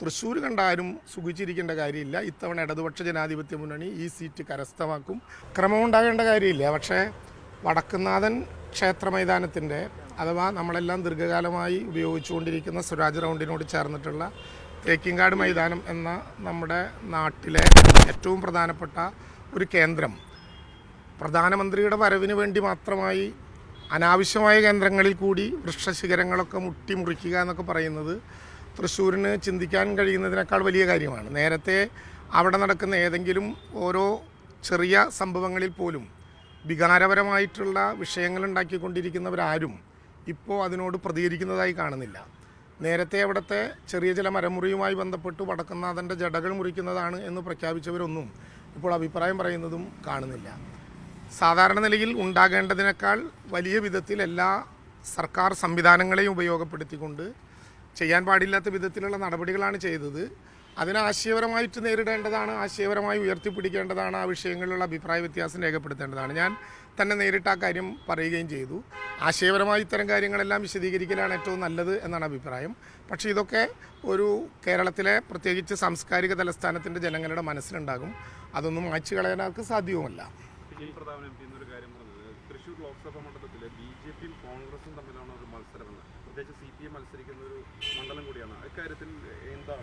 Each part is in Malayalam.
തൃശ്ശൂർ കണ്ടാരും സുഖിച്ചിരിക്കേണ്ട കാര്യമില്ല. ഇത്തവണ ഇടതുപക്ഷ ജനാധിപത്യ മുന്നണി ഈ സീറ്റ് കരസ്ഥമാക്കും. ക്രമമുണ്ടാകേണ്ട കാര്യമില്ല. പക്ഷേ വടക്കുന്നാഥൻ ക്ഷേത്ര മൈതാനത്തിന്റെ അഥവാ നമ്മളെല്ലാം ദീർഘകാലമായി ഉപയോഗിച്ചുകൊണ്ടിരിക്കുന്ന സ്വരാജ് റൗണ്ടിനോട് ചേർന്നിട്ടുള്ള തേക്കിങ്കാട് മൈതാനം എന്ന നമ്മുടെ നാട്ടിലെ ഏറ്റവും പ്രധാനപ്പെട്ട ഒരു കേന്ദ്രം. പ്രധാനമന്ത്രിയുടെ വരവിന് വേണ്ടി മാത്രമായി അനാവശ്യമായ കേന്ദ്രങ്ങളിൽ കൂടി വൃക്ഷശിഖരങ്ങളൊക്കെ മുട്ടി മുറിക്കുക എന്നൊക്കെ പറയുന്നത് തൃശ്ശൂരിന് ചിന്തിക്കാൻ കഴിയുന്നതിനേക്കാൾ വലിയ കാര്യമാണ്. നേരത്തെ അവിടെ നടക്കുന്ന ഏതെങ്കിലും ഓരോ ചെറിയ സംഭവങ്ങളിൽ പോലും വികാരപരമായിട്ടുള്ള വിഷയങ്ങൾ ഉണ്ടാക്കിക്കൊണ്ടിരിക്കുന്നവരാരും ഇപ്പോൾ അതിനോട് പ്രതികരിക്കുന്നതായി കാണുന്നില്ല. നേരത്തെ അവിടുത്തെ ചെറിയ ചില മരമുറിയുമായി ബന്ധപ്പെട്ട് വടക്കുന്നാഥന്റെ ജടകൾ മുറിക്കുന്നതാണ് എന്ന് പ്രഖ്യാപിച്ചവരൊന്നും ഇപ്പോൾ അഭിപ്രായം പറയുന്നതും കാണുന്നില്ല. സാധാരണ നിലയിൽ ഉണ്ടാകേണ്ടതിനേക്കാൾ വലിയ വിധത്തിൽ എല്ലാ സർക്കാർ സംവിധാനങ്ങളെയും ഉപയോഗപ്പെടുത്തിക്കൊണ്ട് ചെയ്യാൻ പാടില്ലാത്ത വിധത്തിലുള്ള നടപടികളാണ് ചെയ്തത്. അതിനെ ആശയപരമായിട്ട് നേരിടേണ്ടതാണ് ആശയപരമായി ഉയർത്തിപ്പിടിക്കേണ്ടതാണ് ആ വിഷയങ്ങളിലുള്ള അഭിപ്രായ വ്യത്യാസം രേഖപ്പെടുത്തേണ്ടതാണ്. ഞാൻ തന്നെ നേരിട്ട് ആ കാര്യം പറയുകയും ചെയ്തു. ആശയപരമായി ഇത്തരം കാര്യങ്ങളെല്ലാം വിശദീകരിക്കലാണ് ഏറ്റവും നല്ലത് എന്നാണ് അഭിപ്രായം. പക്ഷേ ഇതൊക്കെ ഒരു കേരളത്തിലെ പ്രത്യേകിച്ച് സാംസ്കാരിക തലസ്ഥാനത്തിന്റെ ജനങ്ങളുടെ മനസ്സിലുണ്ടാകും. അതൊന്നും മായ്ച്ചു കളയാൻ ആൾക്ക് സാധ്യവുമല്ല തൃശ്ശൂർ ലോക്സഭാ മണ്ഡലത്തിലെ ബി ജെ പിയും കോൺഗ്രസും തമ്മിലാണ് ഒരു മത്സരമെന്ന്? മത്സരിക്കുന്ന ഒരു മണ്ഡലം കൂടിയാണ്. എന്താണ്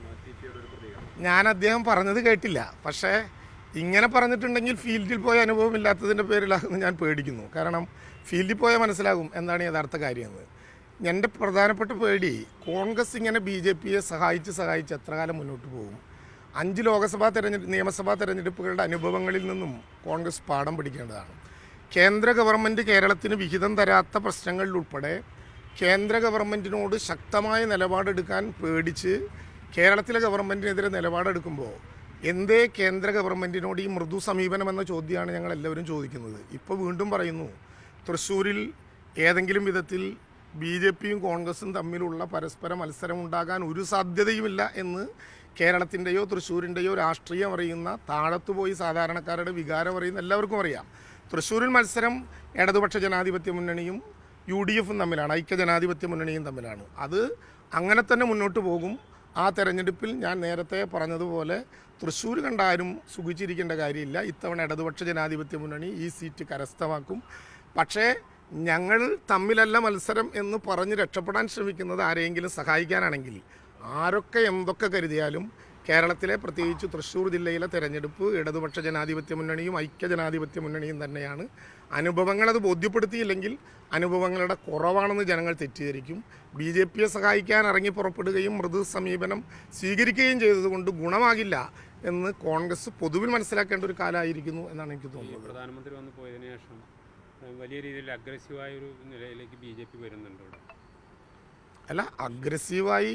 ഒരു പ്രതികരണം? ഞാൻ അദ്ദേഹം പറഞ്ഞത് കേട്ടില്ല. പക്ഷേ ഇങ്ങനെ പറഞ്ഞിട്ടുണ്ടെങ്കിൽ ഫീൽഡിൽ പോയ അനുഭവം ഇല്ലാത്തതിന്റെ പേരിലാണെന്ന് ഞാൻ പേടിക്കുന്നു. കാരണം ഫീൽഡിൽ പോയാൽ മനസ്സിലാകും എന്താണ് യഥാർത്ഥ കാര്യമെന്ന് എന്റെ പ്രധാനപ്പെട്ട പേടി കോൺഗ്രസ് ഇങ്ങനെ ബി ജെ പിയെ സഹായിച്ച് സഹായിച്ച് എത്ര കാലം മുന്നോട്ട് പോകും? അഞ്ച് ലോക്സഭാ തെരഞ്ഞെടുപ്പ് നിയമസഭാ തെരഞ്ഞെടുപ്പുകളുടെ അനുഭവങ്ങളിൽ നിന്നും കോൺഗ്രസ് പാഠം പഠിക്കേണ്ടതാണ്. കേന്ദ്ര ഗവൺമെന്റ് കേരളത്തിന് വിഹിതം തരാത്ത പ്രശ്നങ്ങളിലുൾപ്പെടെ കേന്ദ്ര ഗവൺമെന്റിനോട് ശക്തമായ നിലപാടെടുക്കാൻ പേടിച്ച് കേരളത്തിലെ ഗവൺമെന്റിനെതിരെ നിലപാടെടുക്കുമ്പോൾ എന്തേ കേന്ദ്ര ഗവൺമെന്റിനോട് ഈ മൃദു സമീപനം എന്ന ചോദ്യമാണ് ഞങ്ങൾ എല്ലാവരും ചോദിക്കുന്നത്. ഇപ്പോൾ വീണ്ടും പറയുന്നു തൃശ്ശൂരിൽ ഏതെങ്കിലും വിധത്തിൽ ബി ജെ പിയും കോൺഗ്രസും തമ്മിലുള്ള പരസ്പര മത്സരം ഉണ്ടാകാൻ ഒരു സാധ്യതയുമില്ല എന്ന് കേരളത്തിന്റെയോ തൃശ്ശൂരിന്റെയോ രാഷ്ട്രീയം അറിയുന്ന താഴത്തുപോയി സാധാരണക്കാരുടെ വികാരം അറിയുന്ന എല്ലാവർക്കും അറിയാം. തൃശ്ശൂരിൽ മത്സരം ഇടതുപക്ഷ ജനാധിപത്യ മുന്നണിയും യു ഡി എഫും തമ്മിലാണ് ഐക്യജനാധിപത്യ മുന്നണിയും തമ്മിലാണ്. അത് അങ്ങനെ തന്നെ മുന്നോട്ട് പോകും. ആ തെരഞ്ഞെടുപ്പിൽ ഞാൻ നേരത്തെ പറഞ്ഞതുപോലെ തൃശ്ശൂർ കണ്ടാരും സുഖിച്ചിരിക്കേണ്ട കാര്യമില്ല. ഇത്തവണ ഇടതുപക്ഷ ജനാധിപത്യ മുന്നണി ഈ സീറ്റ് കരസ്ഥമാക്കും. പക്ഷേ ഞങ്ങൾ തമ്മിലല്ല മത്സരം എന്ന് പറഞ്ഞ് രക്ഷപ്പെടാൻ ശ്രമിക്കുന്നത് ആരെയെങ്കിലും സഹായിക്കാനാണെങ്കിൽ ആരൊക്കെ എന്തൊക്കെ കരുതിയാലും കേരളത്തിലെ പ്രത്യേകിച്ച് തൃശ്ശൂർ ജില്ലയിലെ തെരഞ്ഞെടുപ്പ് ഇടതുപക്ഷ ജനാധിപത്യ മുന്നണിയും ഐക്യ ജനാധിപത്യ മുന്നണിയും തന്നെയാണ്. അനുഭവങ്ങളത് ബോധ്യപ്പെടുത്തിയില്ലെങ്കിൽ അനുഭവങ്ങളുടെ കുറവാണെന്ന് ജനങ്ങൾ തെറ്റിദ്ധരിക്കും. ബി ജെ പിയെ സഹായിക്കാൻ ഇറങ്ങി പുറപ്പെടുകയും മൃദു സമീപനം സ്വീകരിക്കുകയും ചെയ്തതുകൊണ്ട് ഗുണമാകില്ല എന്ന് കോൺഗ്രസ് പൊതുവിൽ മനസ്സിലാക്കേണ്ട ഒരു കാലമായിരിക്കുന്നു എന്നാണ് എനിക്ക് തോന്നുന്നത്. പ്രധാനമന്ത്രി വന്നു പോയതിനു ശേഷം വലിയ രീതിയിൽ അഗ്രസീവായ ഒരു നിലയിലേക്ക് ബി ജെ പി വരുന്നുണ്ട് അല്ല അഗ്രസീവായി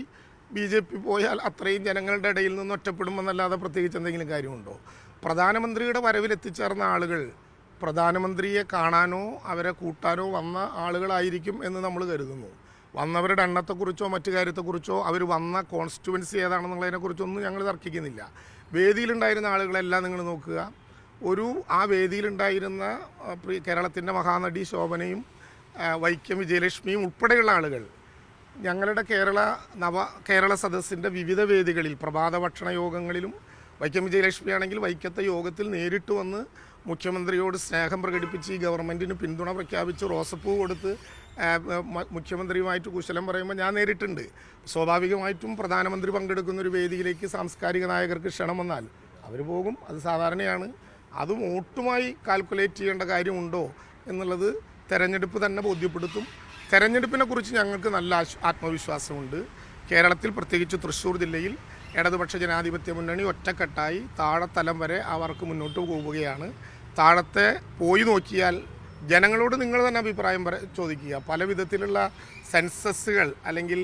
ബി ജെ പി പോയാൽ അത്രയും ജനങ്ങളുടെ ഇടയിൽ നിന്ന് ഒറ്റപ്പെടുമെന്നല്ലാതെ പ്രത്യേകിച്ച് എന്തെങ്കിലും കാര്യമുണ്ടോ? പ്രധാനമന്ത്രിയുടെ വരവിലെത്തിച്ചേർന്ന ആളുകൾ പ്രധാനമന്ത്രിയെ കാണാനോ അവരെ കൂട്ടാനോ വന്ന ആളുകളായിരിക്കും എന്ന് നമ്മൾ കരുതുന്നു. വന്നവരുടെ എണ്ണത്തെക്കുറിച്ചോ മറ്റു കാര്യത്തെക്കുറിച്ചോ അവർ വന്ന കോൺസ്റ്റിറ്റുവൻസി ഏതാണെന്നുള്ളതിനെക്കുറിച്ചൊന്നും ഞങ്ങൾ തർക്കിക്കുന്നില്ല. വേദിയിലുണ്ടായിരുന്ന ആളുകളെല്ലാം നിങ്ങൾ നോക്കുക. ഒരു ആ വേദിയിലുണ്ടായിരുന്ന കേരളത്തിന്റെ മഹാനടി ശോഭനയും വൈക്കം വിജയലക്ഷ്മിയും ഉൾപ്പെടെയുള്ള ആളുകൾ ഞങ്ങളുടെ കേരള നവ കേരള സദസ്സിന്റെ വിവിധ വേദികളിൽ പ്രഭാത ഭക്ഷണ യോഗങ്ങളിലും വൈക്കം വിജയലക്ഷ്മി ആണെങ്കിൽ വൈക്കത്തെ യോഗത്തിൽ നേരിട്ട് വന്ന് മുഖ്യമന്ത്രിയോട് സ്നേഹം പ്രകടിപ്പിച്ച് ഈ ഗവൺമെന്റിന് പിന്തുണ പ്രഖ്യാപിച്ച് റോസപ്പൂ കൊടുത്ത് മുഖ്യമന്ത്രിയുമായിട്ട് കുശലം പറയുമ്പോൾ ഞാൻ നേരിട്ടുണ്ട്. സ്വാഭാവികമായിട്ടും പ്രധാനമന്ത്രി പങ്കെടുക്കുന്ന ഒരു വേദിയിലേക്ക് സാംസ്കാരിക നായകർക്ക് ക്ഷണം വന്നാൽ അവർ പോകും അത് സാധാരണയാണ്. അത് വോട്ടുമായി കാൽക്കുലേറ്റ് ചെയ്യേണ്ട കാര്യമുണ്ടോ എന്നുള്ളത് തെരഞ്ഞെടുപ്പ് തന്നെ ബോധ്യപ്പെടുത്തും. തെരഞ്ഞെടുപ്പിനെ കുറിച്ച് ഞങ്ങൾക്ക് നല്ല ആത്മവിശ്വാസമുണ്ട്. കേരളത്തിൽ പ്രത്യേകിച്ച് തൃശ്ശൂർ ജില്ലയിൽ ഇടതുപക്ഷ ജനാധിപത്യ മുന്നണി ഒറ്റക്കെട്ടായി താഴെത്തലം വരെ അവർക്ക് മുന്നോട്ട് പോവുകയാണ്. താഴത്തെ പോയി നോക്കിയാൽ ജനങ്ങളോട് നിങ്ങൾ തന്നെ അഭിപ്രായം ചോദിക്കുക. പല വിധത്തിലുള്ള സെൻസസുകൾ അല്ലെങ്കിൽ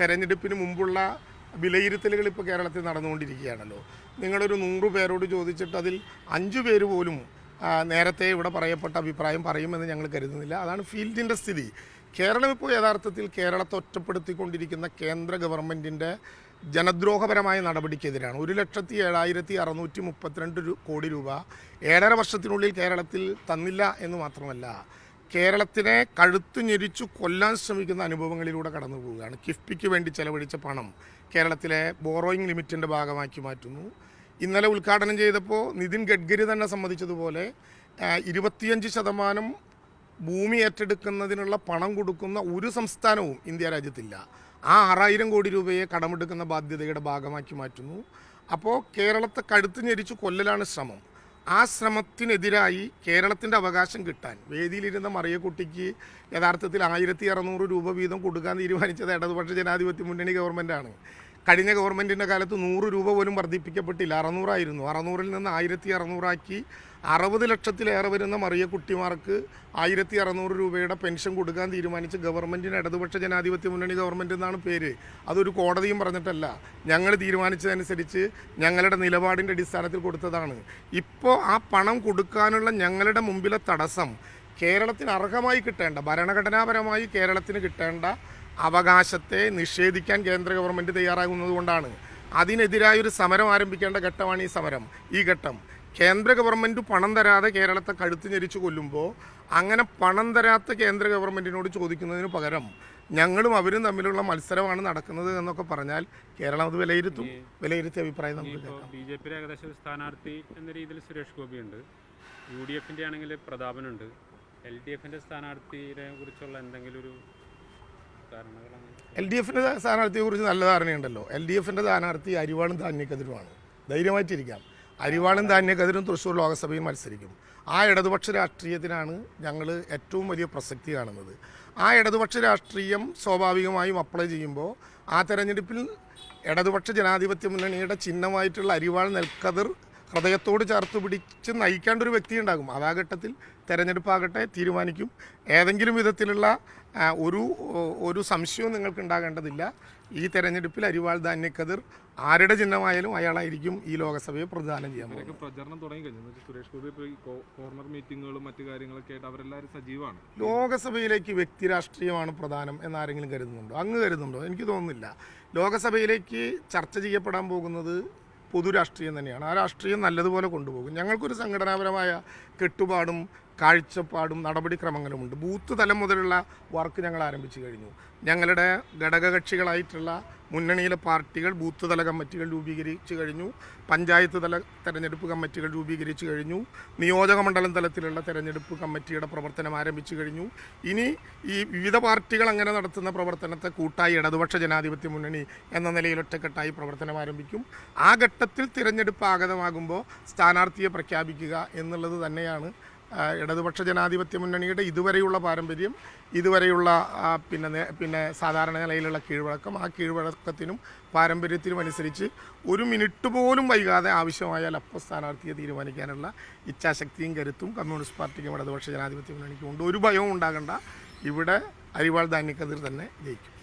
തെരഞ്ഞെടുപ്പിന് മുമ്പുള്ള വിലയിരുത്തലുകൾ ഇപ്പോൾ കേരളത്തിൽ നടന്നുകൊണ്ടിരിക്കുകയാണല്ലോ. നിങ്ങളൊരു നൂറ് പേരോട് ചോദിച്ചിട്ട് അതിൽ അഞ്ചു പേര് പോലും നേരത്തെ ഇവിടെ പറയപ്പെട്ട അഭിപ്രായം പറയുമെന്ന് ഞങ്ങൾ കരുതുന്നില്ല. അതാണ് ഫീൽഡിന്റെ സ്ഥിതി. കേരളം ഇപ്പോൾ യഥാർത്ഥത്തിൽ കേരളത്തെ ഒറ്റപ്പെടുത്തിക്കൊണ്ടിരിക്കുന്ന കേന്ദ്ര ഗവൺമെന്റിന്റെ ജനദ്രോഹപരമായ നടപടിക്കെതിരാണ്. ഒരു ലക്ഷത്തി ഏഴായിരത്തി അറുന്നൂറ്റി മുപ്പത്തിരണ്ട് കോടി രൂപ ഏഴര വർഷത്തിനുള്ളിൽ കേരളത്തിൽ തന്നില്ല എന്ന് മാത്രമല്ല കേരളത്തിനെ കഴുത്തു ഞെരിച്ചു കൊല്ലാൻ ശ്രമിക്കുന്ന അനുഭവങ്ങളിലൂടെ കടന്നു പോവുകയാണ്. കിഫ്ബിക്ക് വേണ്ടി ചെലവഴിച്ച പണം കേരളത്തിലെ ബോറോയിങ് ലിമിറ്റിന്റെ ഭാഗമാക്കി മാറ്റുന്നു. ഇന്നലെ ഉദ്ഘാടനം ചെയ്തപ്പോൾ നിതിൻ ഗഡ്കരി തന്നെ സമ്മതിച്ചതുപോലെ ഇരുപത്തിയഞ്ച് ശതമാനം ഭൂമി ഏറ്റെടുക്കുന്നതിനുള്ള പണം കൊടുക്കുന്ന ഒരു സംസ്ഥാനവും ഇന്ത്യ രാജ്യത്തില്ല. ആ ആറായിരം കോടി രൂപയെ കടമെടുക്കുന്ന ബാധ്യതയുടെ ഭാഗമാക്കി മാറ്റുന്നു. അപ്പോൾ കേരളത്തെ കടുത്തു ഞെരിച്ചു കൊല്ലലാണ് ശ്രമം. ആ ശ്രമത്തിനെതിരായി കേരളത്തിന്റെ അവകാശം കിട്ടാൻ വേദിയിലിരുന്ന മറിയക്കുട്ടിക്ക് യഥാർത്ഥത്തിൽ ആയിരത്തി അറുന്നൂറ് രൂപ വീതം കൊടുക്കാൻ തീരുമാനിച്ചത് ഇടതുപക്ഷ ജനാധിപത്യ മുന്നണി ഗവൺമെന്റാണ് കഴിഞ്ഞ ഗവൺമെന്റിന്റെ കാലത്ത് നൂറ് രൂപ പോലും വർദ്ധിപ്പിക്കപ്പെട്ടില്ല. അറുന്നൂറായിരുന്നു അറുന്നൂറിൽ നിന്ന് ആയിരത്തി അറുന്നൂറാക്കി അറുപത് ലക്ഷത്തിലേറെ വരുന്ന മറിയ കുട്ടിമാർക്ക് ആയിരത്തി അറുന്നൂറ് രൂപയുടെ പെൻഷൻ കൊടുക്കാൻ തീരുമാനിച്ച ഗവൺമെന്റിന് ഇടതുപക്ഷ ജനാധിപത്യ മുന്നണി ഗവൺമെന്റ് എന്നാണ് പേര്. അതൊരു കോടതിയും പറഞ്ഞിട്ടല്ല. ഞങ്ങൾ തീരുമാനിച്ചതനുസരിച്ച് ഞങ്ങളുടെ നിലപാടിന്റെ അടിസ്ഥാനത്തിൽ കൊടുത്തതാണ്. ഇപ്പോൾ ആ പണം കൊടുക്കാനുള്ള ഞങ്ങളുടെ മുമ്പിലെ തടസ്സം കേരളത്തിന് അർഹമായി കിട്ടേണ്ട ഭരണഘടനാപരമായി കേരളത്തിന് കിട്ടേണ്ട അവകാശത്തെ നിഷേധിക്കാൻ കേന്ദ്ര ഗവൺമെന്റ് തയ്യാറാകുന്നതുകൊണ്ടാണ് അതിനെതിരായൊരു അതിനെതിരായ ഒരു സമരം ആരംഭിക്കേണ്ട ഘട്ടമാണ് ഈ സമരം. ഈ ഘട്ടം കേന്ദ്ര ഗവൺമെന്റ് പണം തരാതെ കേരളത്തെ കഴുത്ത് ഞെരിച്ചു കൊല്ലുമ്പോൾ അങ്ങനെ പണം തരാത്ത കേന്ദ്ര ഗവൺമെന്റിനോട് ചോദിക്കുന്നതിന് പകരം ഞങ്ങളും അവരും തമ്മിലുള്ള മത്സരമാണ് നടക്കുന്നത് എന്നൊക്കെ പറഞ്ഞാൽ കേരളം അത് വിലയിരുത്തും. വിലയിരുത്തിയ അഭിപ്രായം നമുക്ക് കേൾക്കാം. ബി ജെ പിയുടെ ഏകദേശം സ്ഥാനാർത്ഥി എന്ന രീതിയിൽ സുരേഷ് ഗോപിയുണ്ട്. യു ഡി എഫിന്റെ ആണെങ്കിൽ പ്രതാപനുണ്ട്. എൽ ഡി എഫിന്റെ സ്ഥാനാർത്ഥിയെ കുറിച്ചുള്ള എന്തെങ്കിലും ഒരു എൽ ഡി എഫിന്റെ സ്ഥാനാർത്ഥിയെക്കുറിച്ച് നല്ല ധാരണയുണ്ടല്ലോ. എൽ ഡി എഫിന്റെ സ്ഥാനാർത്ഥി അരിവാളും ധാന്യക്കതിരുമാണ്. ധൈര്യമായിട്ടിരിക്കാം. അരിവാളും ധാന്യക്കതിരും തൃശ്ശൂർ ലോകസഭയിൽ മത്സരിക്കും. ആ ഇടതുപക്ഷ രാഷ്ട്രീയത്തിനാണ് ഞങ്ങൾ ഏറ്റവും വലിയ പ്രസക്തി കാണുന്നത്. ആ ഇടതുപക്ഷ രാഷ്ട്രീയം സ്വാഭാവികമായും അപ്ലൈ ചെയ്യുമ്പോൾ ആ തെരഞ്ഞെടുപ്പിൽ ഇടതുപക്ഷ ജനാധിപത്യ മുന്നണിയുടെ ചിഹ്നമായിട്ടുള്ള അരിവാൾ നെൽക്കതിർ ഹൃദയത്തോട് ചേർത്ത് പിടിച്ച് നയിക്കേണ്ട ഒരു വ്യക്തി ഉണ്ടാകും അതാ ഘട്ടത്തിൽ തെരഞ്ഞെടുപ്പാകട്ടെ തീരുമാനിക്കും. ഏതെങ്കിലും വിധത്തിലുള്ള ഒരു ഒരു സംശയവും നിങ്ങൾക്ക് ഉണ്ടാകേണ്ടതില്ല ഈ തെരഞ്ഞെടുപ്പിൽ അരിവാൾ ധാന്യക്കതിർ ആരുടെ ചിഹ്നമായാലും അയാളായിരിക്കും ഈ ലോകസഭയെ പ്രധാനം ചെയ്യാൻ പോകുന്നത്. പ്രചരണം തുടങ്ങി കഴിഞ്ഞു സുരേഷ് ഗോപി കോർണർ മീറ്റിങ്ങുകളും മറ്റു കാര്യങ്ങളൊക്കെ ആയിട്ട് അവരെല്ലാവരും സജീവമാണ് ലോകസഭയിലേക്ക് വ്യക്തി രാഷ്ട്രീയമാണ് പ്രധാനം എന്നാരെങ്കിലും കരുതുന്നുണ്ടോ? അങ്ങ് കരുതുന്നുണ്ടോ? എനിക്ക് തോന്നുന്നില്ല. ലോകസഭയിലേക്ക് ചർച്ച ചെയ്യപ്പെടാൻ പോകുന്നത് പൊതുരാഷ്ട്രീയം തന്നെയാണ്. ആ രാഷ്ട്രീയം നല്ലതുപോലെ കൊണ്ടുപോകും. ഞങ്ങൾക്കൊരു സംഘടനാപരമായ കെട്ടുപാടും കാഴ്ചപ്പാടും നടപടിക്രമങ്ങളുമുണ്ട് ബൂത്ത് തലം മുതലുള്ള വർക്ക് ഞങ്ങൾ ആരംഭിച്ചു കഴിഞ്ഞു. ഞങ്ങളുടെ ഘടകകക്ഷികളായിട്ടുള്ള മുന്നണിയിലെ പാർട്ടികൾ ബൂത്ത് തല കമ്മിറ്റികൾ രൂപീകരിച്ചു കഴിഞ്ഞു. പഞ്ചായത്ത് തല തെരഞ്ഞെടുപ്പ് കമ്മിറ്റികൾ രൂപീകരിച്ചു കഴിഞ്ഞു. നിയോജക മണ്ഡലം തലത്തിലുള്ള തെരഞ്ഞെടുപ്പ് കമ്മിറ്റിയുടെ പ്രവർത്തനം ആരംഭിച്ചു കഴിഞ്ഞു. ഇനി ഈ വിവിധ പാർട്ടികൾ അങ്ങനെ നടത്തുന്ന പ്രവർത്തനത്തെ കൂട്ടായി ഇടതുപക്ഷ ജനാധിപത്യ മുന്നണി എന്ന നിലയിൽ ഒറ്റക്കെട്ടായി പ്രവർത്തനം ആരംഭിക്കും. ആ ഘട്ടത്തിൽ തിരഞ്ഞെടുപ്പ് ആഗതമാകുമ്പോൾ സ്ഥാനാർത്ഥിയെ പ്രഖ്യാപിക്കുക എന്നുള്ളത് തന്നെയാണ് ഇടതുപക്ഷ ജനാധിപത്യ മുന്നണിയുടെ ഇതുവരെയുള്ള പാരമ്പര്യം ഇതുവരെയുള്ള പിന്നെ പിന്നെ സാധാരണ നിലയിലുള്ള കീഴ്വഴക്കം ആ കീഴ്വഴക്കത്തിനും പാരമ്പര്യത്തിനും അനുസരിച്ച് ഒരു മിനിറ്റ് പോലും വൈകാതെ ആവശ്യമായ അപ്പോൾ സ്ഥാനാർത്ഥിയെ തീരുമാനിക്കാനുള്ള ഇച്ഛാശക്തിയും കരുത്തും കമ്മ്യൂണിസ്റ്റ് പാർട്ടിക്കും ഇടതുപക്ഷ ജനാധിപത്യ മുന്നണിക്കും ഉണ്ട്. ഒരു ഭയവും ഉണ്ടാകേണ്ട. ഇവിടെ അരിവാൾ ധാന്യക്കതിർ തന്നെ ജയിക്കും.